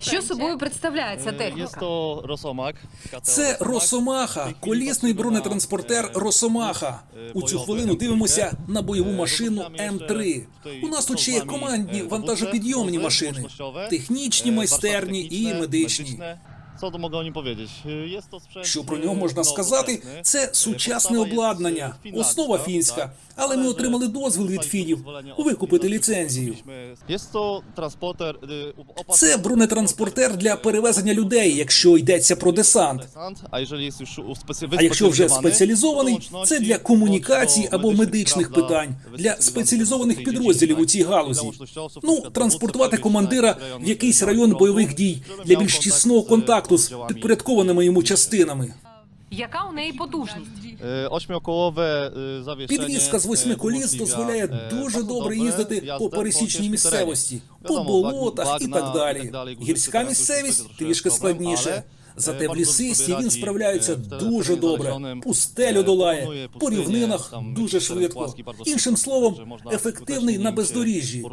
Що собою представляє ця Е, техніка? Це Росомаха, колісний бронетранспортер Росомаха. У цю хвилину дивимося на бойову машину М3. У нас тут ще є командні вантажопідйомні машини, технічні, майстерні і медичні. Co to mogę o nim powiedzieć? Jest to sprzęt, Що про нього е, можна сказати, це Е, сучасне обладнання, е, основа фінська. Але ми отримали дозвіл від фінів викупити ліцензію. Е, Це бронетранспортер для перевезення людей, якщо йдеться про десант. А якщо вже спеціалізований, це для комунікацій або медичних питань, для спеціалізованих підрозділів у цій галузі. Ну, транспортувати командира в якийсь район бойових дій для більш тісного з контакту з підпорядкованими йому частинами. Яка у неї потужність? Е, Ośmiokółowe е, Підвізка з восьми е, коліс дозволяє дуже добре їздити по пересічній місцевості, по болотах і так далі. Гірська місцевість трішки складніше. Зате е, в лісисті він справляється е, дуже добре. Пустелю е, долає, по рівнинах дуже швидко. Іншим словом, ефективний на бездоріжжі,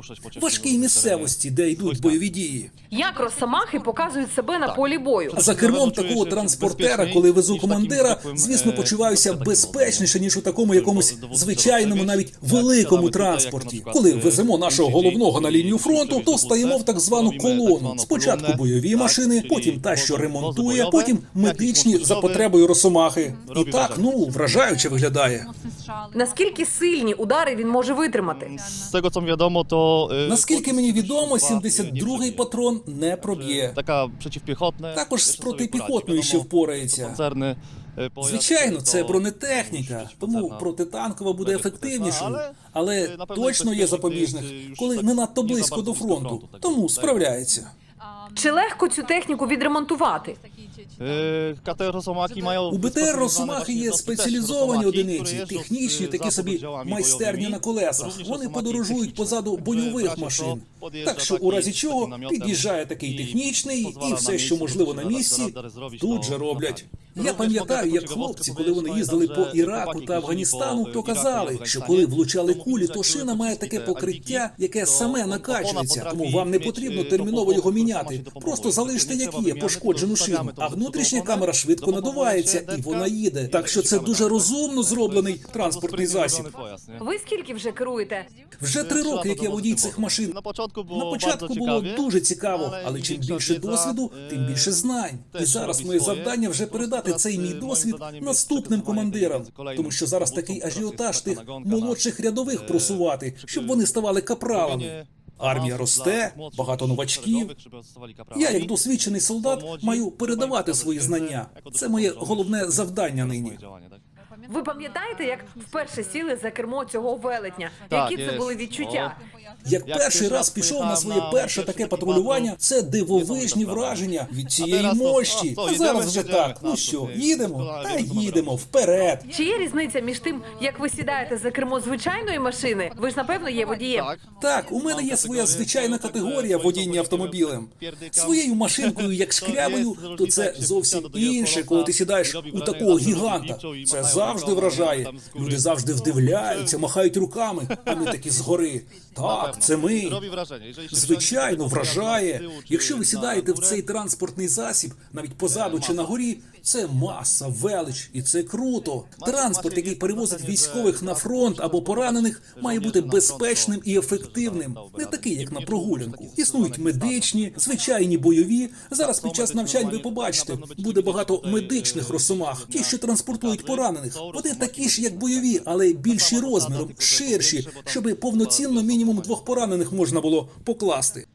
важкій місцевості, де йдуть бойові дії. Як росомахи показують себе на полі бою? За кермом такого транспортера, коли везу командира, звісно, почуваюся безпечніше, ніж у такому якомусь звичайному, навіть великому транспорті. Коли веземо нашого головного на лінію фронту, то стаємо в так звану колону. Спочатку бойові машини, потім та, що wozy ремонтує, bojowe, потім медичні за потребою росомахи. І так, ну вражаюче виглядає. Наскільки сильні удари він може витримати? Tego co mi wiadomo, to. e, Наскільки мені відомо, dwa, e, 72-й патрон не проб'є. Така przeciwpiechotne. Також з протипіхотною ще впорається. pojazd, Звичайно, це бронетехніка, тому протитанкова буде ефективнішою. Але е, точно є запобіжник, коли не надто близько до фронту, фронту, тому справляється. Чи легко цю техніку відремонтувати? E, У БТР Росомахи є спеціалізовані одиниці, технічні такі собі майстерні на колесах. Вони подорожують позаду бойових машин. Так що у разі чого під'їжджає такий технічний, і все, що можливо на місці, тут же роблять. Я пам'ятаю, як хлопці, коли вони їздили по Іраку та Афганістану, то казали, що коли влучали кулі, то шина має таке покриття, яке саме накачується, тому вам не потрібно e, терміново його міняти. Просто залиште як є пошкоджену шину, а внутрішня камера швидко надувається і вона їде. Так що це дуже розумно зроблений транспортний засіб. Ви скільки вже керуєте? Вже три роки, як я водій цих машин. На початку було дуже цікаво, але чим більше досвіду, е, тим більше знань. І зараз моє завдання вже Просто передати цей е, мій досвід наступним командирам, тому що зараз такий ажіотаж тих молодших рядових е, просувати, щоб вони ставали капралами. Армія росте, багато новачків. Я, як досвідчений солдат, маю передавати свої знання. Це моє головне завдання нині. Ви пам'ятаєте, як вперше сіли за кермо цього велетня? Які це були відчуття? Як перший раз пішов на своє перше таке патрулювання, це дивовижні враження від цієї мощі. а, зараз вже так. Ну що, їдемо? Та їдемо, їдемо вперед. Чи є різниця між тим, як ви сідаєте за кермо звичайної машини? Ви ж напевно є водієм. Так, у мене є своя звичайна категорія водіння автомобілем. Своєю машинкою, як шкрябою, то це зовсім інше, коли ти сідаєш у такого гіганта. Це завжди вражає. Люди завжди вдивляються, махають руками, а ми такі згори. Так, це ми. Звичайно, вражає. Якщо ви сідаєте в цей транспортний засіб, навіть позаду чи на горі, це маса, велич, і це круто. Транспорт, який перевозить військових на фронт або поранених, має бути безпечним і ефективним, не такий, як на прогулянку. Існують медичні, звичайні бойові. Зараз під час навчань ви побачите, буде багато медичних росомах, ті, що транспортують поранених. Вони такі ж, як бойові, але більші розміром, ширші, щоб повноцінно мінімум двох поранених можна було покласти.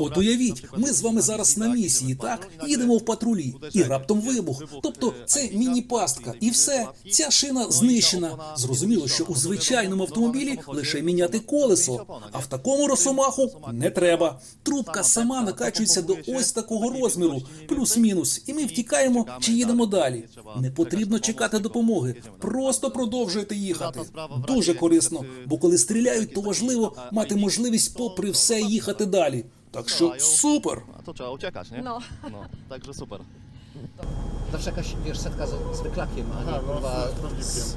От уявіть, ми з вами зараз на місії, так? Їдемо в патрулі, і раптом вибух. Тобто це міні-пастка, і все. Ця шина знищена. Зрозуміло, що у звичайному автомобілі лише міняти колесо, а в такому росомаху не треба. Трубка сама накачується до ось такого розміру, плюс-мінус, і ми втікаємо чи їдемо далі. Не потрібно чекати допомоги, просто продовжуєте їхати. Дуже корисно, бо коли стріляють, то важливо мати можливість попри все їхати далі. Так що супер! A to trzeba uciekać, nie? No. no. Także super. Zawsze jakaś, wiesz, setka z, z wyklakiem, a nie kurwa z,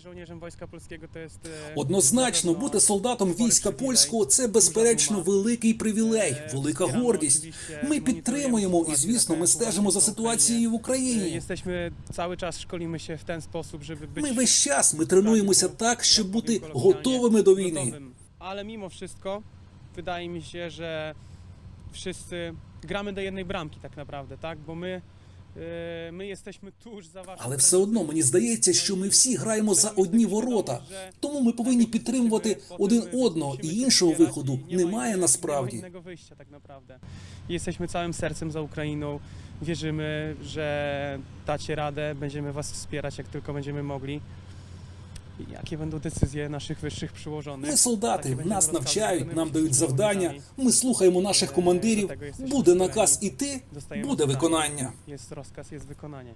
żołnierzem Wojska Polskiego to jest... e, Однозначно, бути солдатом війська польського це безперечно великий привілей, Е, велика гордість. Ми підтримуємо і, звісно, ми стежимо за ситуацією в. E, Україні. Jesteśmy cały czas szkolimy się w ten sposób, żeby być Ми весь час ми тренуємося так, щоб бути готовими до війни. gotowym. Ale mimo wszystko wydaje mi się, że wszyscy gramy do jednej bramki tak naprawdę, tak? Bo my, e, my jesteśmy tuż za waszą Але все одно мені здається, що ми всі граємо за одні ворота. Тому ми повинні підтримувати один одного, і іншого виходу немає насправді. Tak naprawdę. Jesteśmy całym sercem za Ukrainą. Wierzymy, że dacie radę, będziemy was wspierać jak tylko będziemy mogli. Naszych wyższych przełożonych? Ми солдати, нас навчають, нам дають завдання. Ми слухаємо наших командирів. Буде наказ іти, буде виконання. Jest rozkaz, jest wykonanie.